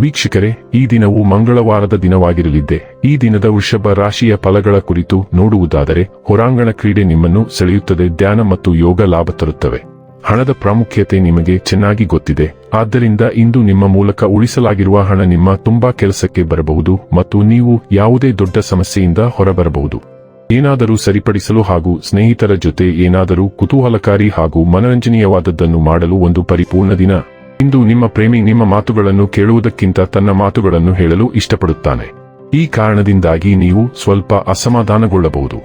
ವೀಕ್ಷಕರೇ, ಈ ದಿನವು ಮಂಗಳವಾರದ ದಿನವಾಗಿರಲಿದ್ದೆ. ಈ ದಿನದ ವೃಷಭ ರಾಶಿಯ ಫಲಗಳ ಕುರಿತು ನೋಡುವುದಾದರೆ, ಹೊರಾಂಗಣ ಕ್ರೀಡೆ ನಿಮ್ಮನ್ನು ಸೆಳೆಯುತ್ತದೆ, ಧ್ಯಾನ ಮತ್ತು ಯೋಗ ಲಾಭ ತರುತ್ತವೆ. ಹಣದ ಪ್ರಾಮುಖ್ಯತೆ ನಿಮಗೆ ಚೆನ್ನಾಗಿ ಗೊತ್ತಿದೆ. ಆದ್ದರಿಂದ ಇಂದು ನಿಮ್ಮ ಮೂಲಕ ಉಳಿಸಲಾಗಿರುವ ಹಣ ನಿಮ್ಮ ತುಂಬಾ ಕೆಲಸಕ್ಕೆ ಬರಬಹುದು ಮತ್ತು ನೀವು ಯಾವುದೇ ದೊಡ್ಡ ಸಮಸ್ಯೆಯಿಂದ ಹೊರಬರಬಹುದು. ಏನಾದರೂ ಸರಿಪಡಿಸಲು ಹಾಗೂ ಸ್ನೇಹಿತರ ಜೊತೆ ಏನಾದರೂ ಕುತೂಹಲಕಾರಿ ಹಾಗೂ ಮನರಂಜನೀಯವಾದದ್ದನ್ನು ಮಾಡಲು ಒಂದು ಪರಿಪೂರ್ಣ ದಿನ. ಇಂದು ನಿಮ್ಮ ಪ್ರೇಮಿ ನಿಮ್ಮ ಮಾತುಗಳನ್ನು ಕೇಳುವುದಕ್ಕಿಂತ ತನ್ನ ಮಾತುಗಳನ್ನು ಹೇಳಲು ಇಷ್ಟಪಡುತ್ತಾನೆ. ಈ ಕಾರಣದಿಂದಾಗಿ ನೀವು ಸ್ವಲ್ಪ ಅಸಮಾಧಾನಗೊಳ್ಳಬಹುದು.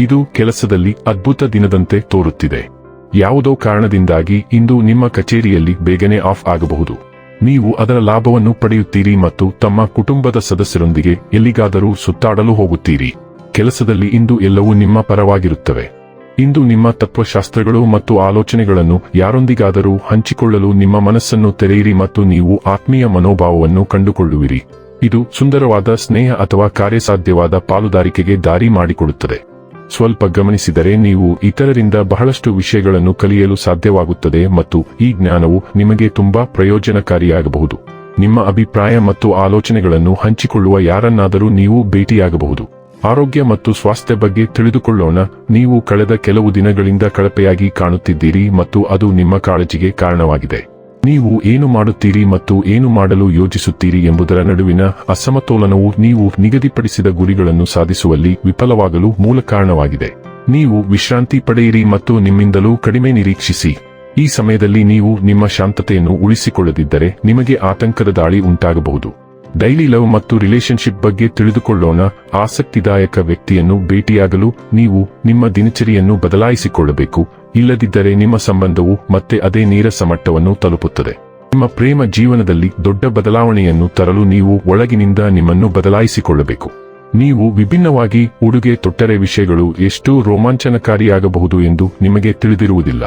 ಇದು ಕೆಲಸದಲ್ಲಿ ಅದ್ಭುತ ದಿನದಂತೆ ತೋರುತ್ತಿದೆ. ಯಾವುದೋ ಕಾರಣದಿಂದಾಗಿ ಇಂದು ನಿಮ್ಮ ಕಚೇರಿಯಲ್ಲಿ ಬೇಗನೆ ಆಫ್ ಆಗಬಹುದು. ನೀವು ಅದರ ಲಾಭವನ್ನು ಪಡೆಯುತ್ತೀರಿ ಮತ್ತು ತಮ್ಮ ಕುಟುಂಬದ ಸದಸ್ಯರೊಂದಿಗೆ ಎಲ್ಲಿಗಾದರೂ ಸುತ್ತಾಡಲು ಹೋಗುತ್ತೀರಿ. ಕೆಲಸದಲ್ಲಿ ಇಂದು ಎಲ್ಲವೂ ನಿಮ್ಮ ಪರವಾಗಿರುತ್ತವೆ. ಇಂದು ನಿಮ್ಮ ತತ್ವಶಾಸ್ತ್ರಗಳು ಮತ್ತು ಆಲೋಚನೆಗಳನ್ನು ಯಾರೊಂದಿಗಾದರೂ ಹಂಚಿಕೊಳ್ಳಲು ನಿಮ್ಮ ಮನಸ್ಸನ್ನು ತೆರೆಯಿರಿ ಮತ್ತು ನೀವು ಆತ್ಮೀಯ ಮನೋಭಾವವನ್ನು ಕಂಡುಕೊಳ್ಳುವಿರಿ. ಇದು ಸುಂದರವಾದ ಸ್ನೇಹ ಅಥವಾ ಕಾರ್ಯಸಾಧ್ಯವಾದ ಪಾಲುದಾರಿಕೆಗೆ ದಾರಿ ಮಾಡಿಕೊಡುತ್ತದೆ. ಸ್ವಲ್ಪ ಗಮನಿಸಿದರೆ ನೀವು ಇತರರಿಂದ ಬಹಳಷ್ಟು ವಿಷಯಗಳನ್ನು ಕಲಿಯಲು ಸಾಧ್ಯವಾಗುತ್ತದೆ ಮತ್ತು ಈ ಜ್ಞಾನವು ನಿಮಗೆ ತುಂಬಾ ಪ್ರಯೋಜನಕಾರಿಯಾಗಬಹುದು. ನಿಮ್ಮ ಅಭಿಪ್ರಾಯ ಮತ್ತು ಆಲೋಚನೆಗಳನ್ನು ಹಂಚಿಕೊಳ್ಳುವ ಯಾರನ್ನಾದರೂ ನೀವು ಭೇಟಿಯಾಗಬಹುದು. ಆರೋಗ್ಯ ಮತ್ತು ಸ್ವಾಸ್ಥ್ಯ ಬಗ್ಗೆ ತಿಳಿದುಕೊಳ್ಳೋಣ. ನೀವು ಕಳೆದ ಕೆಲವು ದಿನಗಳಿಂದ ಕಳಪೆಯಾಗಿ ಕಾಣುತ್ತಿದ್ದೀರಿ ಮತ್ತು ಅದು ನಿಮ್ಮ ಕಾಳಜಿಗೆ ಕಾರಣವಾಗಿದೆ. ನೀವು ಏನು ಮಾಡುತ್ತೀರಿ ಮತ್ತು ಏನು ಮಾಡಲು ಯೋಜಿಸುತ್ತೀರಿ ಎಂಬುದರ ನಡುವಿನ ಅಸಮತೋಲನವು ನೀವು ನಿಗದಿಪಡಿಸಿದ ಗುರಿಗಳನ್ನು ಸಾಧಿಸುವಲ್ಲಿ ವಿಫಲವಾಗಲು ಮೂಲ ಕಾರಣವಾಗಿದೆ. ನೀವು ವಿಶ್ರಾಂತಿ ಪಡೆಯಿರಿ ಮತ್ತು ನಿಮ್ಮಿಂದಲೂ ಕಡಿಮೆ ನಿರೀಕ್ಷಿಸಿ. ಈ ಸಮಯದಲ್ಲಿ ನೀವು ನಿಮ್ಮ ಶಾಂತತೆಯನ್ನು ಉಳಿಸಿಕೊಳ್ಳದಿದ್ದರೆ ನಿಮಗೆ ಆತಂಕದ ದಾಳಿ ಉಂಟಾಗಬಹುದು. ಡೈಲಿ ಲವ್ ಮತ್ತು ರಿಲೇಶನ್ಶಿಪ್ ಬಗ್ಗೆ ತಿಳಿದುಕೊಳ್ಳೋಣ. ಆಸಕ್ತಿದಾಯಕ ವ್ಯಕ್ತಿಯನ್ನು ಭೇಟಿಯಾಗಲು ನೀವು ನಿಮ್ಮ ದಿನಚರಿಯನ್ನು ಬದಲಾಯಿಸಿಕೊಳ್ಳಬೇಕು. ಇಲ್ಲದಿದ್ದರೆ ನಿಮ್ಮ ಸಂಬಂಧವು ಮತ್ತೆ ಅದೇ ನೀರಸ ಮಟ್ಟವನ್ನು ತಲುಪುತ್ತದೆ. ನಿಮ್ಮ ಪ್ರೇಮ ಜೀವನದಲ್ಲಿ ದೊಡ್ಡ ಬದಲಾವಣೆಯನ್ನು ತರಲು ನೀವು ಒಳಗಿನಿಂದ ನಿಮ್ಮನ್ನು ಬದಲಾಯಿಸಿಕೊಳ್ಳಬೇಕು. ನೀವು ವಿಭಿನ್ನವಾಗಿ ಉಡುಗೆ ತೊಟ್ಟರೆ ವಿಷಯಗಳು ಎಷ್ಟು ರೋಮಾಂಚನಕಾರಿಯಾಗಬಹುದು ಎಂದು ನಿಮಗೆ ತಿಳಿದಿರುವುದಿಲ್ಲ.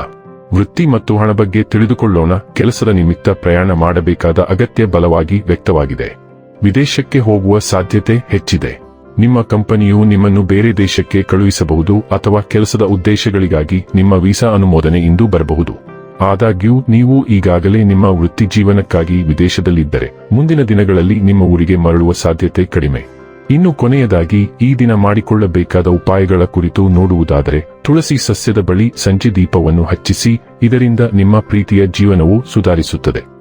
ವೃತ್ತಿ ಮತ್ತು ಹಣ ಬಗ್ಗೆ ತಿಳಿದುಕೊಳ್ಳೋಣ. ಕೆಲಸದ ನಿಮಿತ್ತ ಪ್ರಯಾಣ ಮಾಡಬೇಕಾದ ಅಗತ್ಯ ಬಲವಾಗಿ ವ್ಯಕ್ತವಾಗಿದೆ. ವಿದೇಶಕ್ಕೆ ಹೋಗುವ ಸಾಧ್ಯತೆ ಹೆಚ್ಚಿದೆ. ನಿಮ್ಮ ಕಂಪನಿಯು ನಿಮ್ಮನ್ನು ಬೇರೆ ದೇಶಕ್ಕೆ ಕಳುಹಿಸಬಹುದು ಅಥವಾ ಕೆಲಸದ ಉದ್ದೇಶಗಳಿಗಾಗಿ ನಿಮ್ಮ ವೀಸಾ ಅನುಮೋದನೆ ಇಂದು ಬರಬಹುದು. ಆದಾಗ್ಯೂ, ನೀವು ಈಗಾಗಲೇ ನಿಮ್ಮ ವೃತ್ತಿ ಜೀವನಕ್ಕಾಗಿ ವಿದೇಶದಲ್ಲಿದ್ದರೆ, ಮುಂದಿನ ದಿನಗಳಲ್ಲಿ ನಿಮ್ಮ ಊರಿಗೆ ಮರಳುವ ಸಾಧ್ಯತೆ ಕಡಿಮೆ. ಇನ್ನು ಕೊನೆಯದಾಗಿ, ಈ ದಿನ ಮಾಡಿಕೊಳ್ಳಬೇಕಾದ ಉಪಾಯಗಳ ಕುರಿತು ನೋಡುವುದಾದರೆ, ತುಳಸಿ ಸಸ್ಯದ ಬಳಿ ಸಂಜೆ ದೀಪವನ್ನು ಹಚ್ಚಿಸಿ, ಇದರಿಂದ ನಿಮ್ಮ ಪ್ರೀತಿಯ ಜೀವನವು ಸುಧಾರಿಸುತ್ತದೆ.